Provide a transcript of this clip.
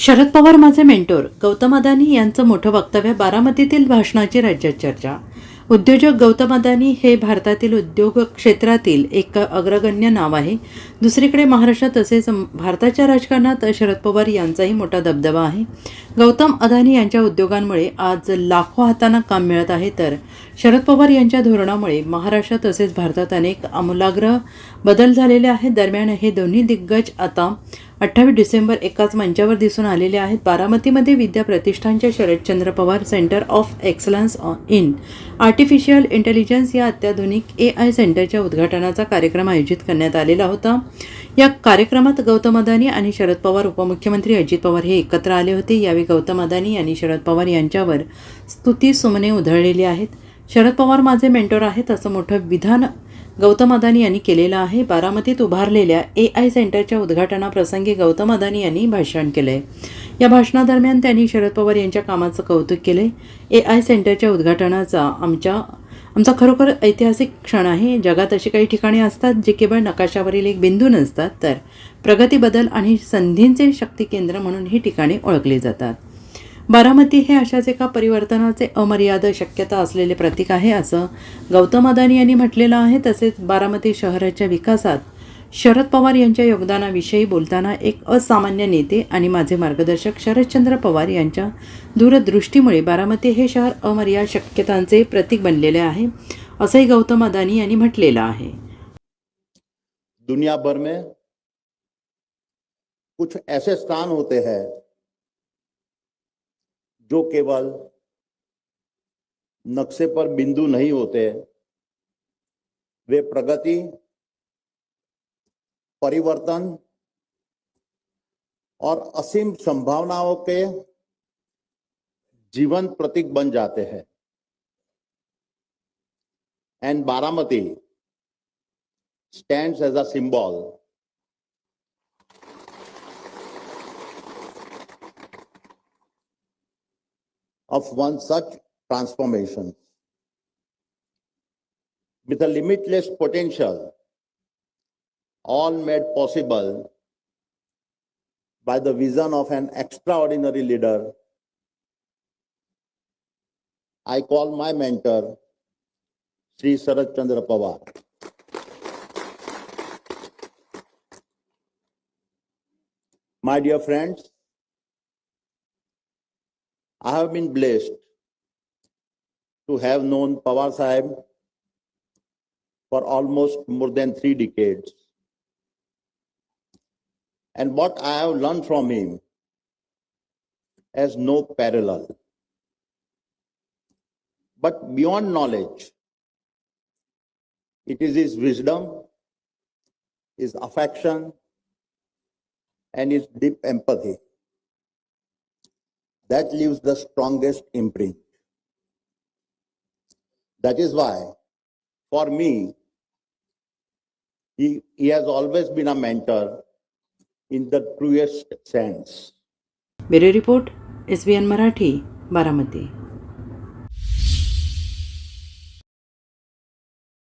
शरद पवार माझे मेंटोर गौतम अदानी यांचं मोठं वक्तव्य बारामतीतील भाषणाची राज्यात चर्चा. उद्योजक गौतम अदानी हे भारतातील उद्योग क्षेत्रातील एक अग्रगण्य नाव आहे. दुसरीकडे महाराष्ट्रात तसेच भारताच्या राजकारणात शरद पवार यांचाही मोठा दबदबा आहे. गौतम अदानी यांच्या उद्योगांमुळे आज लाखो हातांना काम मिळत आहे. तर शरद पवार यांच्या धोरणामुळे महाराष्ट्र तसेच भारतात अनेक आमूलाग्र बदल झालेले आहेत. दरम्यान हे दोन्ही दिग्गज आता अठ्ठावीस डिसेंबर एकाच मंचावर दिसून आलेले आहेत. बारामतीमध्ये विद्या प्रतिष्ठानच्या Sharadchandra Pawar center of excellence in artificial intelligence या अत्याधुनिक ए आय सेंटरच्या उद्घाटनाचा कार्यक्रम आयोजित करण्यात आलेला होता. या कार्यक्रमात गौतम अदानी आणि शरद पवार उपमुख्यमंत्री अजित पवार हे एकत्र आले होते. यावेळी गौतम अदानी यांनी शरद पवार यांच्यावर स्तुती सुमने उधळलेली आहेत. शरद पवार माझे मेंटोर आहेत असं मोठं विधान गौतम अदानी यांनी केलेलं आहे. बारामतीत उभारलेल्या ए आय सेंटरच्या उद्घाटनाप्रसंगी गौतम अदानी यांनी भाषण केलंय. या भाषणादरम्यान त्यांनी शरद पवार यांच्या कामाचं कौतुक केले ए आय सेंटरच्या उद्घाटनाचा आमच्या आमचा खरोखर ऐतिहासिक क्षण आहे. जगात अशी काही ठिकाणे असतात जे केवळ नकाशावरील एक बिंदू नसतात तर प्रगतीबदल आणि संधींचे शक्ती केंद्र म्हणून ही ठिकाणे ओळखली जातात. बारामती हे अशाच एका परिवर्तनाचे अमर्याद शक्यता असलेले प्रतीक आहे असं गौतम अदानी यांनी म्हटलेलं आहे. तसेच बारामती शहराच्या विकासात शरद पवार यांच्या योगदानाविषयी बोलताना एक असामान्य नेते आणि माझे मार्गदर्शक शरदचंद्र पवार यांच्या दूरदृष्टीमुळे बारामती हे शहर अमर्याद शक्यतांचे प्रतीक बनलेले आहे असंही गौतम अदानी यांनी म्हटलेलं आहे. दुनिया भर में कुछ ऐसे स्थान होते हैं जो केवल नक्शे पर बिंदु नहीं होते, वे प्रगति, परिवर्तन और असीम संभावनाओं के जीवन प्रतीक बन जाते हैं। And Baramati stands as a symbol of one such transformation. With a limitless potential, all made possible by the vision of an extraordinary leader, I call my mentor, Sri Sarat Chandra Pawar. My dear friends, I have been blessed to have known Pawar Sahib for almost more than three decades. And what I have learned from him has no parallel. But beyond knowledge, it is his wisdom, his affection, and his deep empathy that leaves the strongest imprint. That is why, for me, he, he has always been a mentor in the truest sense. Bureau Report, SBN Marathi, Baramati.